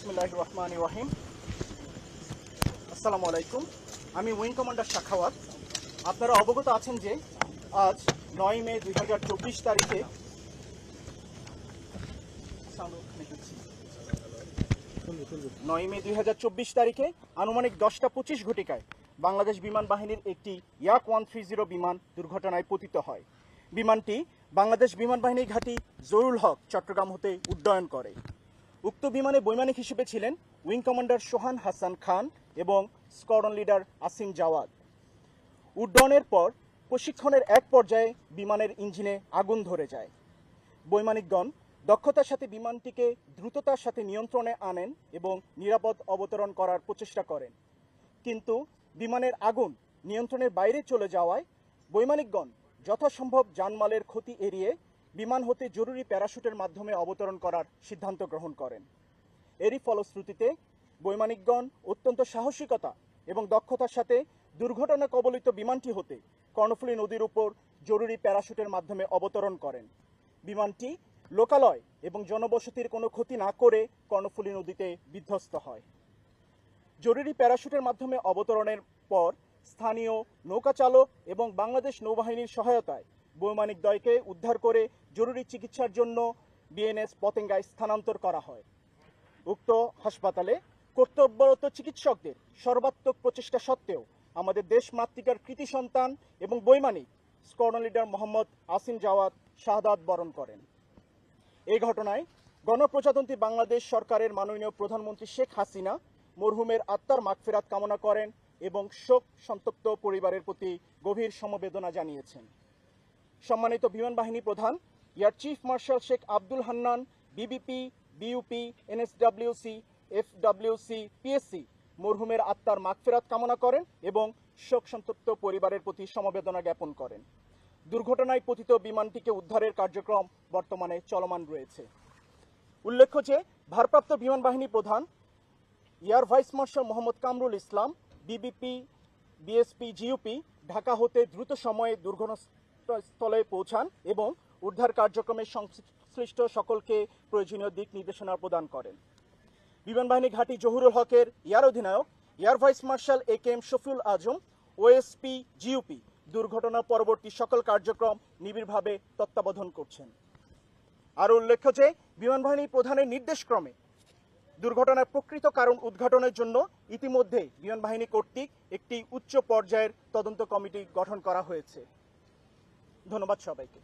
বিসমিল্লাহ রহমান রহিম। আসসালামু আলাইকুম। আমি উইং কমান্ডার শাখাওয়াত। আপনারা অবগত আছেন যে আজ নয় মে দুই হাজার চব্বিশ তারিখে নয় মে দুই হাজার চব্বিশ তারিখে আনুমানিক দশটা পঁচিশ ঘটিকায় বাংলাদেশ বিমান বাহিনীর একটি ইয়াক ওয়ান থ্রি জিরো বিমান দুর্ঘটনায় পতিত হয়। বিমানটি বাংলাদেশ বিমান বাহিনী ঘাঁটি জরুল হক চট্টগ্রাম হতে উড্ডয়ন করে। উক্ত বিমানে বৈমানিক হিসেবে ছিলেন উইং কমান্ডার সোহান হাসান খান এবং স্কোয়াড্রন লিডার আসিম জাওয়াদ। উড্ডয়নের পর প্রশিক্ষণের এক পর্যায়ে বিমানের ইঞ্জিনে আগুন ধরে যায়। বৈমানিকগণ দক্ষতার সাথে বিমানটিকে দ্রুততার সাথে নিয়ন্ত্রণে আনেন এবং নিরাপদ অবতরণ করার প্রচেষ্টা করেন। কিন্তু বিমানের আগুন নিয়ন্ত্রণের বাইরে চলে যাওয়ায় বৈমানিকগণ যথাসম্ভব জানমালের ক্ষতি এড়িয়ে বিমান হতে জরুরি প্যারাশুটের মাধ্যমে অবতরণ করার সিদ্ধান্ত গ্রহণ করেন। এরই ফলশ্রুতিতে বৈমানিকগণ অত্যন্ত সাহসিকতা এবং দক্ষতার সাথে দুর্ঘটনা কবলিত বিমানটি হতে কর্ণফুলী নদীর উপর জরুরি প্যারাশুটের মাধ্যমে অবতরণ করেন। বিমানটি লোকালয় এবং জনবসতির কোনো ক্ষতি না করে কর্ণফুলী নদীতে বিধ্বস্ত হয়। জরুরি প্যারাশুটের মাধ্যমে অবতরণের পর স্থানীয় নৌকা চালক এবং বাংলাদেশ নৌবাহিনীর সহায়তায় বৈমানিক দয়কে উদ্ধার করে জরুরি চিকিৎসার জন্য বিএনএস পতেঙ্গায় স্থানান্তর করা হয়। উক্ত হাসপাতালে কর্তব্যরত চিকিৎসকদের সর্বাত্মক প্রচেষ্টা সত্ত্বেও আমাদের দেশ মাতৃকার কৃতি সন্তান এবং বৈমানিক স্কর্ণ লিডার মোহাম্মদ আসিম জাওয়াত শাহাদাত বরণ করেন। এই ঘটনায় গণপ্রজাতন্ত্রী বাংলাদেশ সরকারের মাননীয় প্রধানমন্ত্রী শেখ হাসিনা, মরহুমের আত্মার মাগফেরাত কামনা করেন এবং শোক সন্তপ্ত পরিবারের প্রতি গভীর সমবেদনা জানিয়েছেন। সম্মানিত বিমান বাহিনী প্রধান air chief marshal Sheikh Abdul Hannan BBP BUP NSWC FWC PSC মরহুমের আত্মার মাগফিরাত কামনা করেন এবং শোক সন্তপ্ত পরিবারের প্রতি সমবেদনা জ্ঞাপন করেন। দুর্ঘটনায় পতিত বিমানটিকে উদ্ধারের কার্যক্রম বর্তমানে চলমান রয়েছে। উল্লেখ্য যে, ভারপ্রাপ্ত বিমান বাহিনী প্রধান air vice marshal Mohammad Kamrul Islam BBP BSP GUP Dhaka হতে দ্রুত সময়ে দুর্ঘটনাস্থলে পৌঁছান এবং উদ্ধার কার্যক্রমে সংশ্লিষ্ট সকলকে প্রয়োজনীয় দিক নির্দেশনা প্রদান করেন। বিমান বাহিনী ঘাঁটি জহুরুল হকের এয়ার অধিনায়ক air vice marshal A K M Shafiul Azam OSP GUP দুর্ঘটনা পরবর্তী সকল কার্যক্রম নিবিড়ভাবে তত্ত্বাবধান করছেন। আরও উল্লেখ্য যে বিমান বাহিনী প্রধানের নির্দেশক্রমে দুর্ঘটনার প্রকৃত কারণ উদ্ঘাটনের জন্য ইতিমধ্যে বিমান বাহিনী কর্তৃক একটি উচ্চ পর্যায়ের তদন্ত কমিটি গঠন করা হয়েছে। ধন্যবাদ সবাইকে।